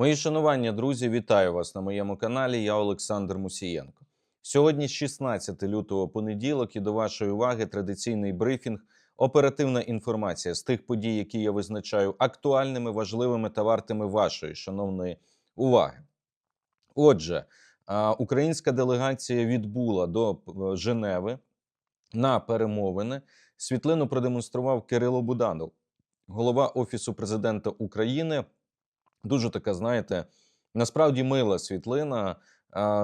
Мої шанування, друзі, вітаю вас на моєму каналі. Я Олександр Мусієнко. Сьогодні 16 лютого понеділок, і до вашої уваги традиційний брифінг, оперативна інформація з тих подій, які я визначаю актуальними, важливими та вартими вашої шановної уваги. Отже, українська делегація відбула до е, Женеви на перемовини. Світлину продемонстрував Кирило Буданов, голова Офісу президента України. Дуже така, знаєте, насправді мила світлина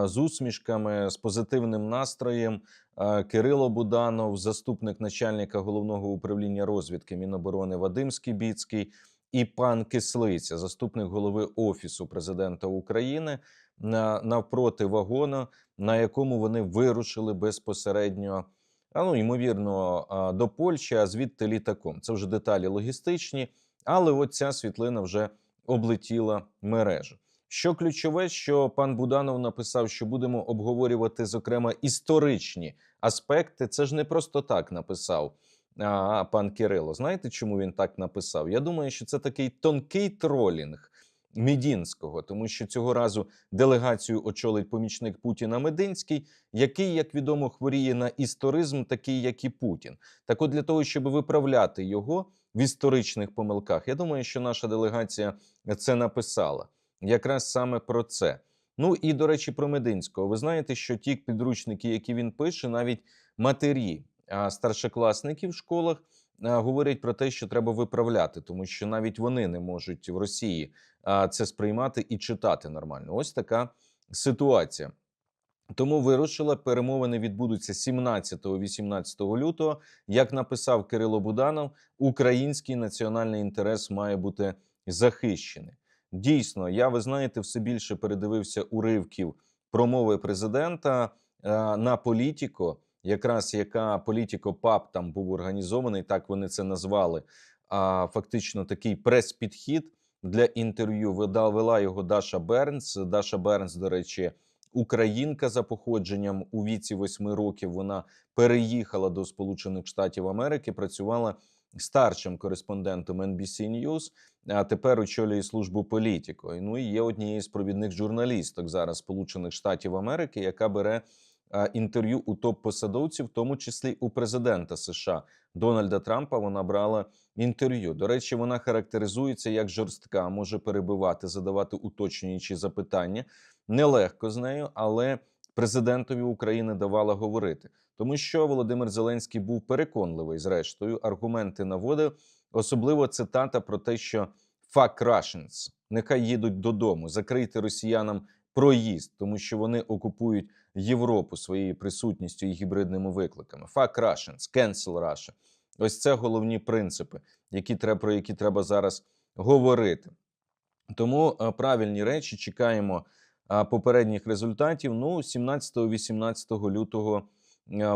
з усмішками, з позитивним настроєм. Кирило Буданов, заступник начальника головного управління розвідки Міноборони Вадим Скібіцький і пан Кислиця, заступник голови Офісу президента України, навпроти вагона, на якому вони вирушили безпосередньо. А ну, ймовірно, до Польщі, а звідти літаком. Це вже деталі логістичні, але от ця світлина вже облетіла мережу. Що ключове, що пан Буданов написав, що будемо обговорювати, зокрема, історичні аспекти. Це ж не просто так написав а, пан Кирило. Знаєте, чому він так написав? Я думаю, що це такий тонкий тролінг Мідінського, тому що цього разу делегацію очолить помічник Путіна Мединський, який, як відомо, хворіє на історизм, такий як і Путін. Так, от для того, щоб виправляти його в історичних помилках, я думаю, що наша делегація це написала якраз саме про це. Ну і до речі, про Мединського. Ви знаєте, що ті підручники, які він пише, навіть матері старшокласників в школах говорять про те, що треба виправляти, тому що навіть вони не можуть в Росії це сприймати і читати нормально. Ось така ситуація. Тому вирушила перемовини відбудуться 17-18 лютого. Як написав Кирило Буданов, український національний інтерес має бути захищений. Дійсно, я ви знаєте, все більше передивився уривків промови президента е, на політико, якраз яка політико ПАП там був організований, так вони це назвали. А фактично такий прес-підхід для інтерв'ю вела його Даша Бернс. Даша Бернс, до речі, українка за походженням у віці восьми років. Вона переїхала до Сполучених Штатів Америки, працювала старшим кореспондентом NBC News, а тепер очолює службу політико. Ну і є однією з провідних журналісток зараз Сполучених Штатів Америки, яка бере інтерв'ю у топ-посадовців, в тому числі у президента США Дональда Трампа. Вона брала інтерв'ю. До речі, вона характеризується як жорстка, може перебивати, задавати уточнюючі запитання. Нелегко з нею, але президентові України давала говорити, тому що Володимир Зеленський був переконливий. Зрештою, аргументи наводив, особливо цитата про те, що «fuck Russians», нехай їдуть додому, закрийте росіянам проїзд, тому що вони окупують Європу своєю присутністю і гібридними викликами. «Fuck Russians», «cancel Russia». Ось це головні принципи, які треба про які треба зараз говорити. Тому е, правильні речі чекаємо попередніх результатів. Ну, 17-18 лютого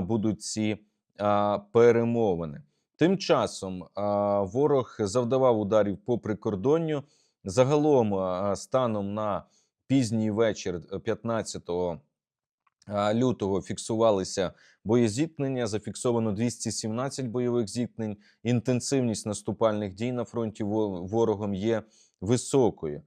будуть ці перемовини. Тим часом ворог завдавав ударів по прикордонню. Загалом, станом на пізній вечір е, 15 лютого фіксувалися боєзіткнення. Зафіксовано 217 бойових зіткнень. Інтенсивність наступальних дій на фронті во- ворогом є високою.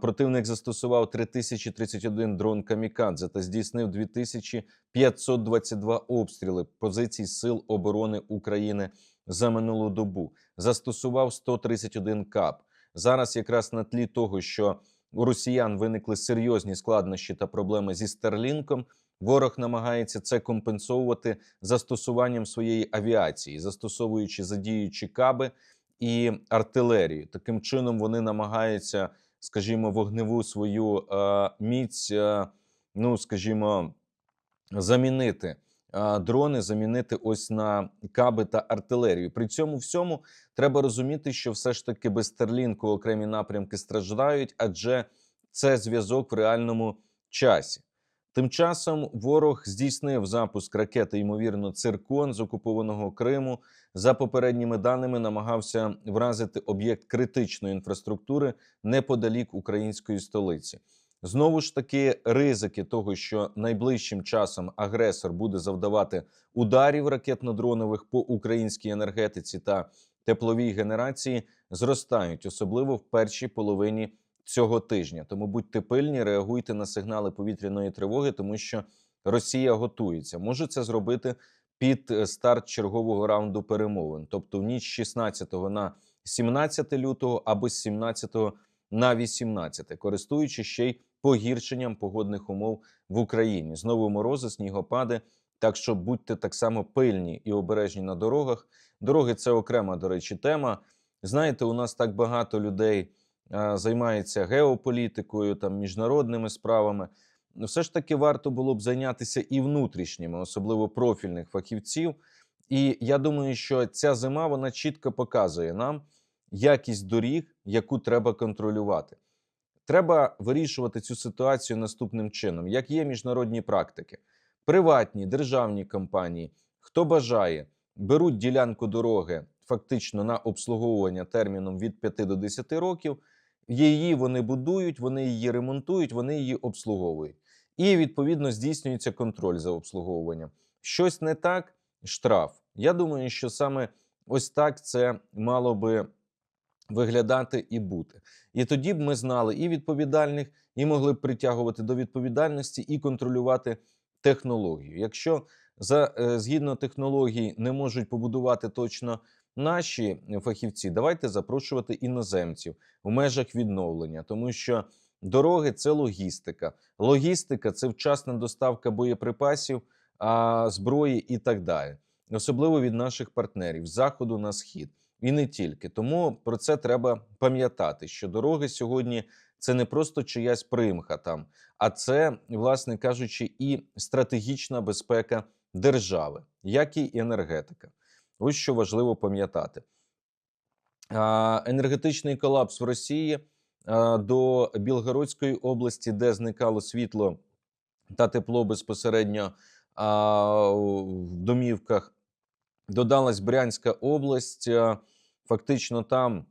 Противник застосував 3031 дрон камікадзе та здійснив 2522 обстріли позицій Сил оборони України за минулу добу. Застосував 131 кап. Зараз, якраз на тлі того, що у росіян виникли серйозні складнощі та проблеми зі Старлінком. Ворог намагається це компенсовувати застосуванням своєї авіації, застосовуючи задіючи каби і артилерію. Таким чином вони намагаються, скажімо, вогневу свою е, міць, е, ну скажімо, замінити е, дрони, замінити ось на каби та артилерію. При цьому всьому треба розуміти, що все ж таки без Стерлінку окремі напрямки страждають, адже це зв'язок в реальному часі. Тим часом ворог здійснив запуск ракети, ймовірно, циркон з окупованого Криму. За попередніми даними, намагався вразити об'єкт критичної інфраструктури неподалік української столиці. Знову ж таки, ризики того, що найближчим часом агресор буде завдавати ударів ракетно-дронових по українській енергетиці та тепловій генерації, зростають, особливо в першій половині цього тижня. Тому будьте пильні, реагуйте на сигнали повітряної тривоги, тому що Росія готується. Може це зробити під е, старт чергового раунду перемовин, тобто в ніч 16 на 17 лютого або з 17 на 18, користуючись ще й погіршенням погодних умов в Україні. Знову морози, снігопади. Так що будьте так само пильні і обережні на дорогах. Дороги це окрема, до речі, тема. Знаєте, у нас так багато людей займається геополітикою, там міжнародними справами. Ну, Все ж таки варто було б зайнятися і внутрішніми, особливо профільних фахівців. І я думаю, що ця зима вона чітко показує нам якість доріг, яку треба контролювати. Треба вирішувати цю ситуацію наступним чином: як є міжнародні практики, приватні державні компанії, хто бажає, беруть ділянку дороги фактично на обслуговування терміном від 5 до 10 років. Її вони будують, вони її ремонтують, вони її обслуговують. І відповідно здійснюється контроль за обслуговуванням. Щось не так, штраф. Я думаю, що саме ось так це мало би виглядати і бути. І тоді б ми знали і відповідальних, і могли б притягувати до відповідальності і контролювати технологію. Якщо за е, згідно технологій не можуть побудувати точно наші фахівці, давайте запрошувати іноземців в межах відновлення, тому що дороги це логістика. Логістика це вчасна доставка боєприпасів, зброї і так далі, особливо від наших партнерів з заходу на схід. І не тільки тому про це треба пам'ятати, що дороги сьогодні це не просто чиясь примха там, а це, власне кажучи, і стратегічна безпека держави, як і енергетика. Ось що важливо пам'ятати. Енергетичний колапс в Росії до Білгородської області, де зникало світло та тепло безпосередньо в домівках, додалась Брянська область. Фактично, там,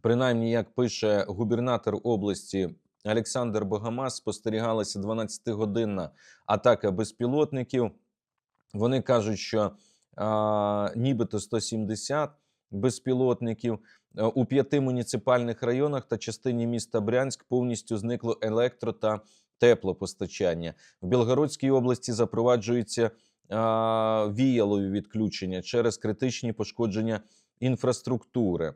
принаймні, як пише губернатор області Олександр Богомаз, спостерігалася 12-годинна атака безпілотників. Вони кажуть, що нібито 170 безпілотників Е, у п'яти муніципальних районах та частині міста Брянськ повністю зникло електро та теплопостачання. В Білгородській області запроваджуються а, віялові відключення через критичні пошкодження інфраструктури.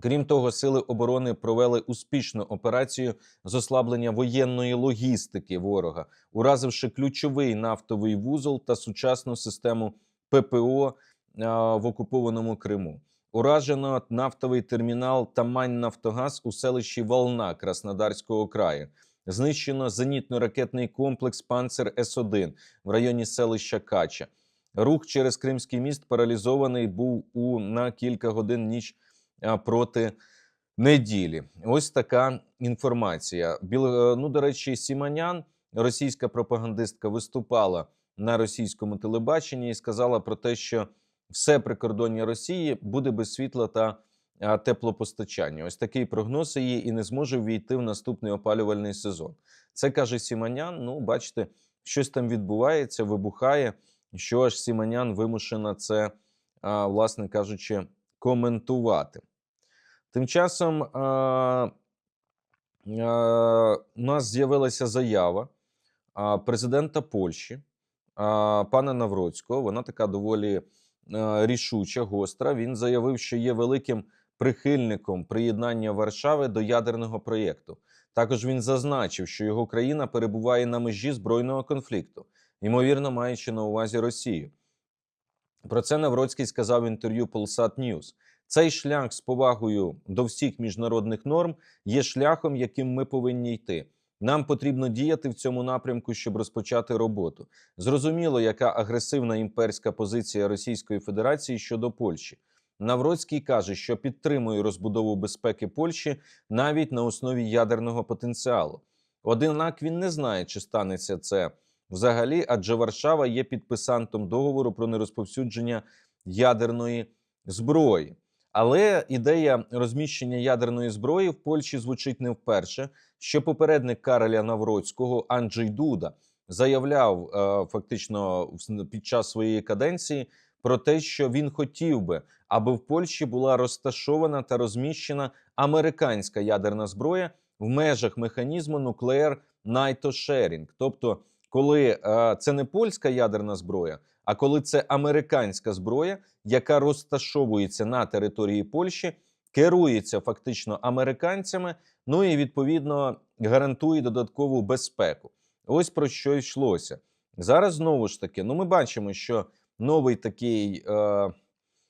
Крім того, сили оборони провели успішну операцію з ослаблення воєнної логістики ворога, уразивши ключовий нафтовий вузол та сучасну систему ППО в окупованому Криму. Уражено нафтовий термінал Тамань Нафтогаз у селищі Волна Краснодарського краю. Знищено зенітно-ракетний комплекс Панцер С-1 в районі селища Кача. Рух через Кримський міст паралізований був у на кілька годин ніч проти неділі. Ось така інформація. Біл, е, ну, до речі, Сіманян, російська пропагандистка, виступала на російському телебаченні і сказала про те, що все прикордоння Росії буде без світла та теплопостачання. Ось такий прогноз її і не зможе ввійти в наступний опалювальний сезон. Це каже Сіманян. Ну, бачите, щось там відбувається, вибухає. Що аж Сіманян вимушена це, власне кажучи, коментувати. Тим часом а, а, у нас з'явилася заява президента Польщі, пана Навроцького. Вона така доволі е, рішуча, гостра. Він заявив, що є великим прихильником приєднання Варшави до ядерного проєкту. Також він зазначив, що його країна перебуває на межі збройного конфлікту, ймовірно, маючи на увазі Росію. Про це Навроцький сказав в інтерв'ю Polsat News. Цей шлях з повагою до всіх міжнародних норм є шляхом, яким ми повинні йти. Нам потрібно діяти в цьому напрямку, щоб розпочати роботу. Зрозуміло, яка агресивна імперська позиція Російської Федерації щодо Польщі. Навроцький каже, що підтримує розбудову безпеки Польщі навіть на основі ядерного потенціалу. Однак він не знає, чи станеться це взагалі, адже Варшава є підписантом договору про нерозповсюдження ядерної зброї. Але ідея розміщення ядерної зброї в Польщі звучить не вперше. Що попередник Кароля Навроцького Анджей Дуда заявляв е, фактично під час своєї каденції про те, що він хотів би, аби в Польщі була розташована та розміщена американська ядерна зброя в межах механізму Night Sharing. Тобто, коли е, це не польська ядерна зброя, а коли це американська зброя, яка розташовується на території Польщі, керується фактично американцями, ну і відповідно гарантує додаткову безпеку. Ось про що йшлося. Зараз знову ж таки, ну ми бачимо, що новий такий, е,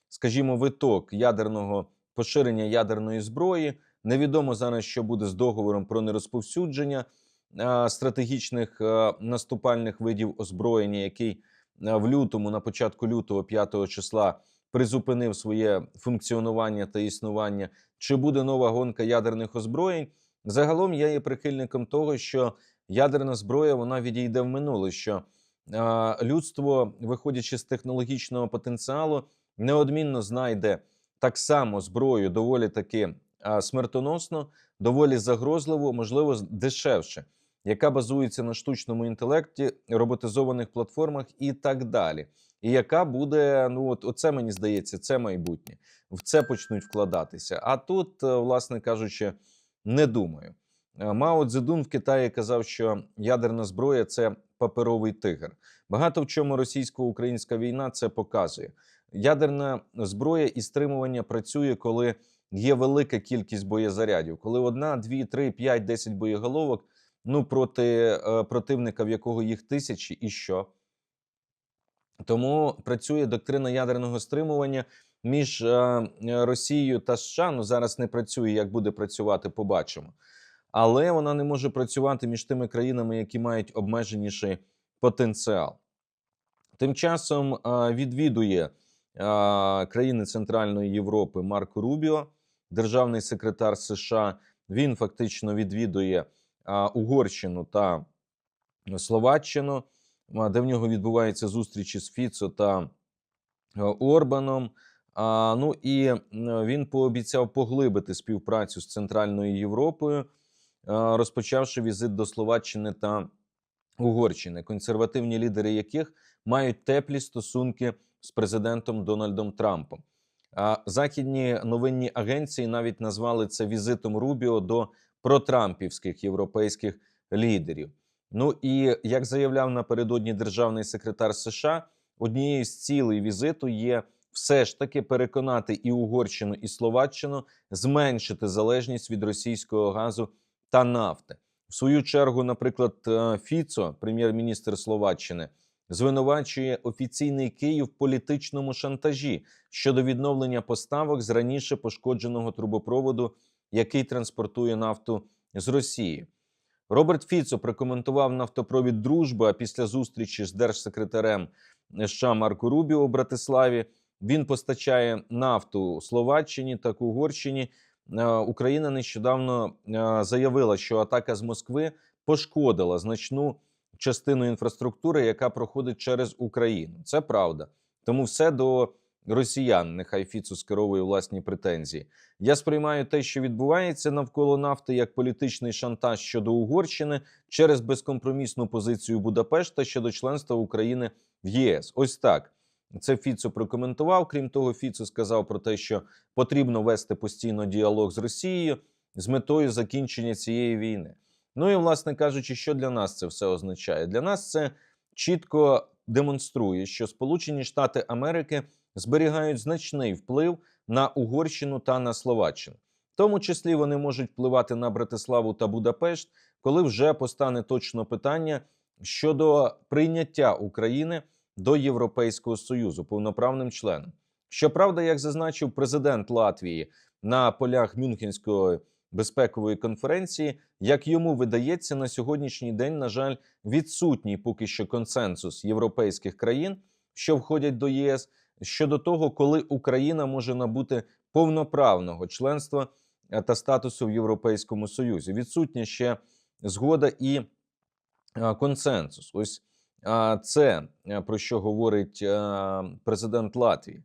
скажімо, виток ядерного поширення ядерної зброї. Невідомо зараз, що буде з договором про нерозповсюдження е, стратегічних е, наступальних видів озброєння, який е, в лютому, на початку лютого, 5 числа, призупинив своє функціонування та існування. Чи буде нова гонка ядерних озброєнь? Загалом я є прихильником того, що ядерна зброя вона відійде в минуле. що людство, виходячи з технологічного потенціалу, неодмінно знайде так само зброю доволі таки смертоносно, доволі загрозливо, можливо, дешевше, яка базується на штучному інтелекті, роботизованих платформах і так далі. І яка буде, ну от оце мені здається, це майбутнє. В це почнуть вкладатися. А тут, е, власне кажучи, не думаю. Е, Мао Цзедун в Китаї казав, що ядерна зброя це паперовий тигр. Багато в чому російсько-українська війна це показує. Ядерна зброя і стримування працює, коли є велика кількість боєзарядів, коли одна, дві, три, п'ять, десять боєголовок. Ну проти е, противника, в якого їх тисячі, і що? Тому працює доктрина ядерного стримування між е, Росією та США. Ну зараз не працює. Як буде працювати, побачимо. Але вона не може працювати між тими країнами, які мають обмеженіший потенціал. Тим часом е, відвідує е, країни Центральної Європи Марко Рубіо, державний секретар США. Він фактично відвідує Угорщину та Словаччину, де в нього відбуваються зустрічі з Фіцо та е, Орбаном. А, ну і він пообіцяв поглибити співпрацю з Центральною Європою, е, розпочавши візит до Словаччини та Угорщини, консервативні лідери яких мають теплі стосунки з президентом Дональдом Трампом. Західні новинні агенції навіть назвали це візитом Рубіо до протрампівських європейських лідерів. Ну і як заявляв напередодні державний секретар США, однією з цілей візиту є все ж таки переконати і Угорщину, і Словаччину зменшити залежність від російського газу та нафти. В свою чергу, наприклад, е, Фіцо, прем'єр-міністр Словаччини, звинувачує офіційний Київ в політичному шантажі щодо відновлення поставок з раніше пошкодженого трубопроводу, який транспортує нафту з Росії. Роберт Фіцо прокоментував нафтопровід Дружба після зустрічі з держсекретарем США Марко Рубіо у Братиславі. Він постачає нафту Словаччині та Угорщині. Е, Україна нещодавно е, заявила, що атака з Москви пошкодила значну частину інфраструктури, яка проходить через Україну. Це правда. Тому все до росіян. Нехай Фіцу скеровує власні претензії. Я сприймаю те, що відбувається навколо нафти, як політичний шантаж щодо Угорщини через безкомпромісну позицію Будапешта щодо членства України в ЄС. Ось так. Це Фіцо прокоментував. Крім того, Фіцо сказав про те, що потрібно вести постійно діалог з Росією з метою закінчення цієї війни. Ну і власне кажучи, що для нас це все означає? Для нас це чітко демонструє, що Сполучені Штати Америки зберігають значний вплив на Угорщину та на Словаччину. В тому числі вони можуть впливати на Братиславу та Будапешт, коли вже постане точно питання щодо прийняття України до Європейського союзу повноправним членом. Щоправда, як зазначив президент Латвії на полях Мюнхенської безпекової конференції, як йому видається, на сьогоднішній день, на жаль, відсутній поки що консенсус європейських країн, що входять до ЄС, щодо того, коли Україна може набути повноправного членства е, та статусу в Європейському Союзі. Відсутня ще згода і е, консенсус. Ось це е, про що говорить президент Латвії.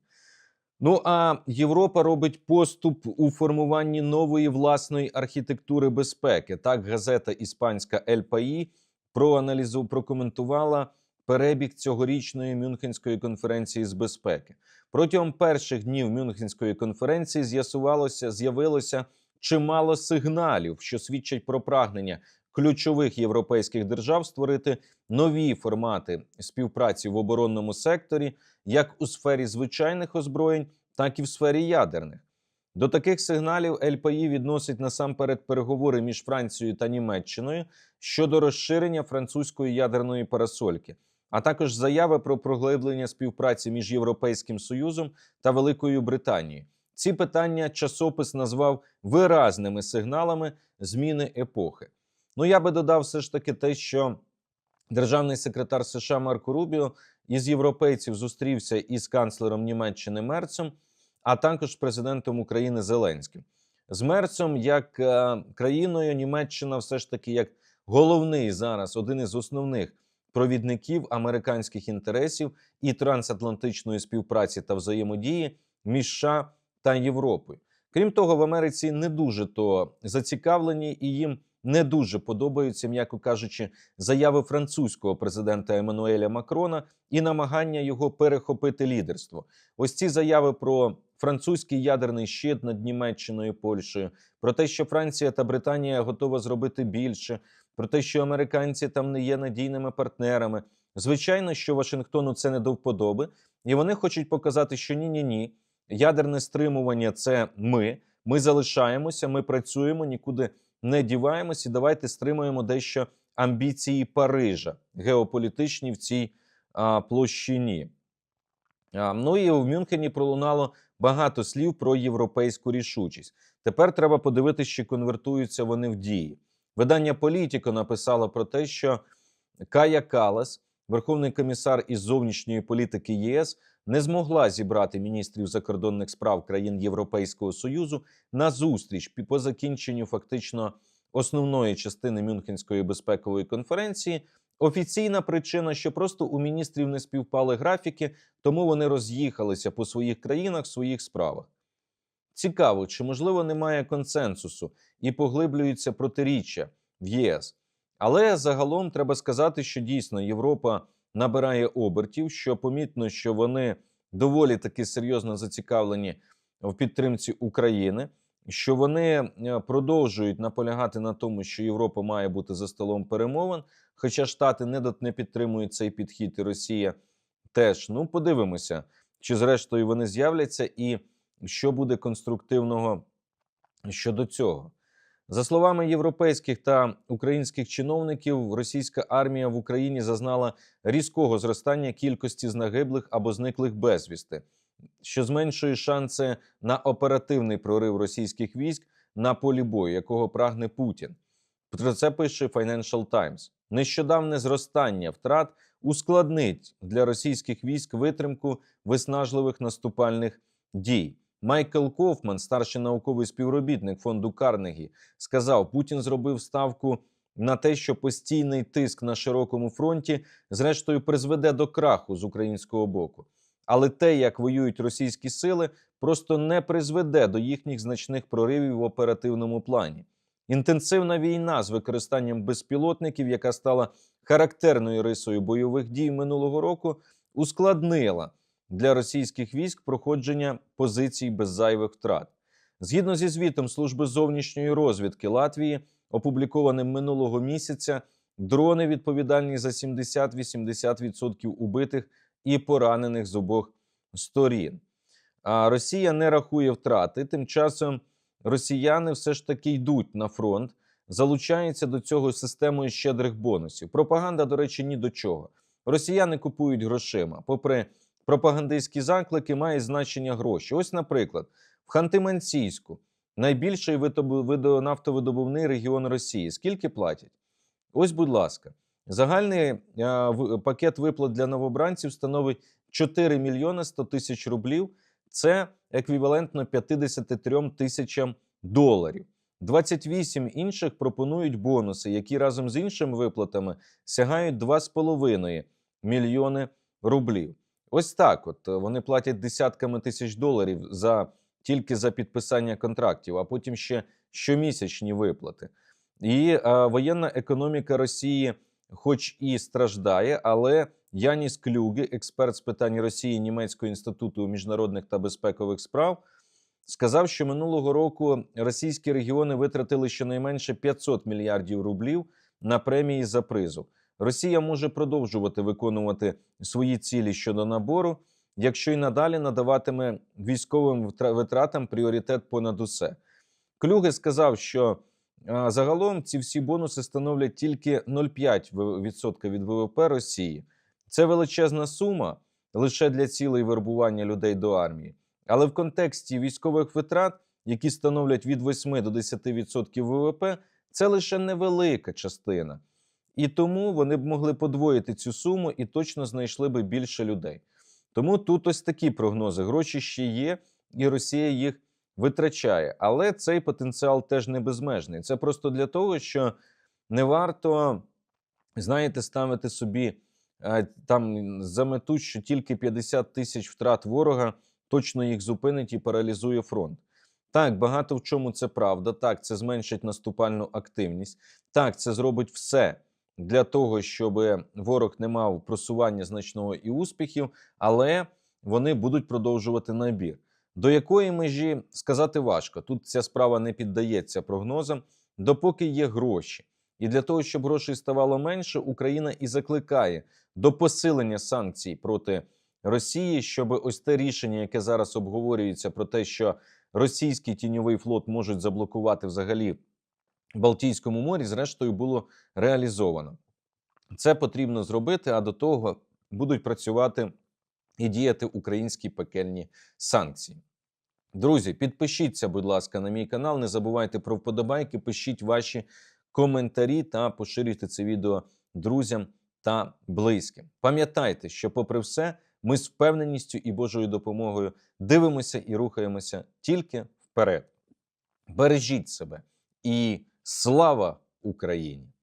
Ну а Європа робить поступ у формуванні нової власної архітектури безпеки. Так, газета іспанська Ель Паї проаналізу прокоментувала перебіг цьогорічної Мюнхенської конференції з безпеки. Протягом перших днів Мюнхенської конференції з'ясувалося, з'явилося чимало сигналів, що свідчать про прагнення ключових європейських держав створити нові формати співпраці в оборонному секторі, як у сфері звичайних озброєнь, так і в сфері ядерних. До таких сигналів ЛПІ відносить насамперед переговори між Францією та Німеччиною щодо розширення французької ядерної парасольки, а також заяви про проглиблення співпраці між Європейським Союзом та Великою Британією. Ці питання часопис назвав виразними сигналами зміни епохи. Ну я би додав все ж таки те, що державний секретар США Марко Рубіо із європейців зустрівся із канцлером Німеччини Мерцем, а також президентом України Зеленським. З Мерцем, як е, країною, Німеччина все ж таки як головний зараз, один із основних провідників американських інтересів і трансатлантичної співпраці та взаємодії між США та Європою. Крім того, в Америці не дуже то зацікавлені і їм не дуже подобаються, м'яко кажучи, заяви французького президента Еммануеля Макрона і намагання його перехопити лідерство. Ось ці заяви про французький ядерний щит над Німеччиною і Польщею, про те, що Франція та Британія готова зробити більше, про те, що американці там не є надійними партнерами. Звичайно, що Вашингтону це не до вподоби, і вони хочуть показати, що ні, ні, ні. Ядерне стримування це ми. Ми залишаємося, ми працюємо, нікуди не діваємось і давайте стримуємо дещо амбіції Парижа геополітичні в цій а, площині. А, ну і в Мюнхені пролунало багато слів про європейську рішучість. Тепер треба подивитися, чи конвертуються вони в дії. Видання Політіко написало про те, що Кая Калас, верховний комісар із зовнішньої політики ЄС, не змогла зібрати міністрів закордонних справ країн Європейського союзу на зустріч по закінченню фактично основної частини Мюнхенської безпекової конференції. Офіційна причина, що просто у міністрів не співпали графіки, тому вони роз'їхалися по своїх країнах, своїх справах. Цікаво, чи можливо немає консенсусу і поглиблюються протиріччя в ЄС. Але загалом треба сказати, що дійсно Європа набирає обертів, що помітно, що вони доволі таки серйозно зацікавлені в підтримці України, що вони е, продовжують наполягати на тому, що Європа має бути за столом перемовин. Хоча Штати не, не підтримують цей підхід, і Росія теж. Ну, подивимося, чи зрештою вони з'являться, і що буде конструктивного щодо цього. За словами європейських та українських чиновників, російська армія в Україні зазнала різкого зростання кількості загиблих або зниклих безвісти, що зменшує шанси на оперативний прорив російських військ на полі бою, якого прагне Путін. Про це пише Financial Times. Нещодавне зростання втрат ускладнить для російських військ витримку виснажливих наступальних дій. Майкл Кофман, старший науковий співробітник фонду Карнегі, сказав: Путін зробив ставку на те, що постійний тиск на широкому фронті, зрештою, призведе до краху з українського боку. Але те, як воюють російські сили, просто не призведе до їхніх значних проривів в оперативному плані. Інтенсивна війна з використанням безпілотників, яка стала характерною рисою бойових дій минулого року, ускладнила для російських військ проходження позицій без зайвих втрат. Згідно зі звітом Служби зовнішньої розвідки Латвії, опублікованим минулого місяця, дрони відповідальні за 70-80% убитих і поранених з обох сторін. А Росія не рахує втрати. Тим часом росіяни все ж таки йдуть на фронт, залучаються до цього системою щедрих бонусів. Пропаганда, до речі, ні до чого. Росіяни купують грошима. Попри пропагандистські заклики, має значення гроші. Ось, наприклад, в Ханти-Мансійську, найбільший нафтовидобувний регіон Росії. Скільки платять? Ось, будь ласка, загальний е, в- пакет виплат для новобранців становить 4 мільйони 100 тисяч рублів. Це еквівалентно 53 тисячам доларів. 28 інших пропонують бонуси, які разом з іншими виплатами сягають 2,5 мільйони рублів. Ось так. От е, вони платять десятками тисяч доларів за тільки за підписання контрактів, а потім ще щомісячні виплати. І е, воєнна економіка Росії, хоч і страждає, але Яніс Клюге, експерт з питань Росії Німецького інституту міжнародних та безпекових справ, сказав, що минулого року російські регіони витратили щонайменше 500 мільярдів рублів на премії за призов. Росія може продовжувати виконувати свої цілі щодо набору, якщо й надалі надаватиме військовим витратам пріоритет понад усе. Клюге сказав, що загалом ці всі бонуси становлять тільки 0,5% від ВВП Росії. Це величезна сума лише для цілей вербування людей до армії. Але в контексті військових витрат, які становлять від 8 до 10% ВВП, це лише невелика частина. І тому вони б могли подвоїти цю суму і точно знайшли би більше людей. Тому тут ось такі прогнози. Гроші ще є, і Росія їх витрачає. Але цей потенціал теж не безмежний. Це просто для того, що не варто, знаєте, ставити собі там за мету, що тільки 50 тисяч втрат ворога точно їх зупинить і паралізує фронт. Так, багато в чому це правда. Так, це зменшить наступальну активність. Так, це зробить все для того, щоб ворог не мав просування значного і успіхів, але вони будуть продовжувати набір. До якої межі сказати важко. Тут ця справа не піддається прогнозам, допоки є гроші. І для того, щоб грошей ставало менше, Україна і закликає до посилення санкцій проти Росії, щоб ось те рішення, яке зараз обговорюється, про те, що російський тіньовий флот можуть заблокувати взагалі Балтійському морі, зрештою було реалізовано. Це потрібно зробити, а до того будуть працювати і діяти українські пекельні санкції. Друзі, підпишіться, будь ласка, на мій канал. Не забувайте про вподобайки, пишіть ваші коментарі та поширюйте це відео друзям та близьким. Пам'ятайте, що, попри все, ми з впевненістю і Божою допомогою дивимося і рухаємося тільки вперед. Бережіть себе і Слава Україні!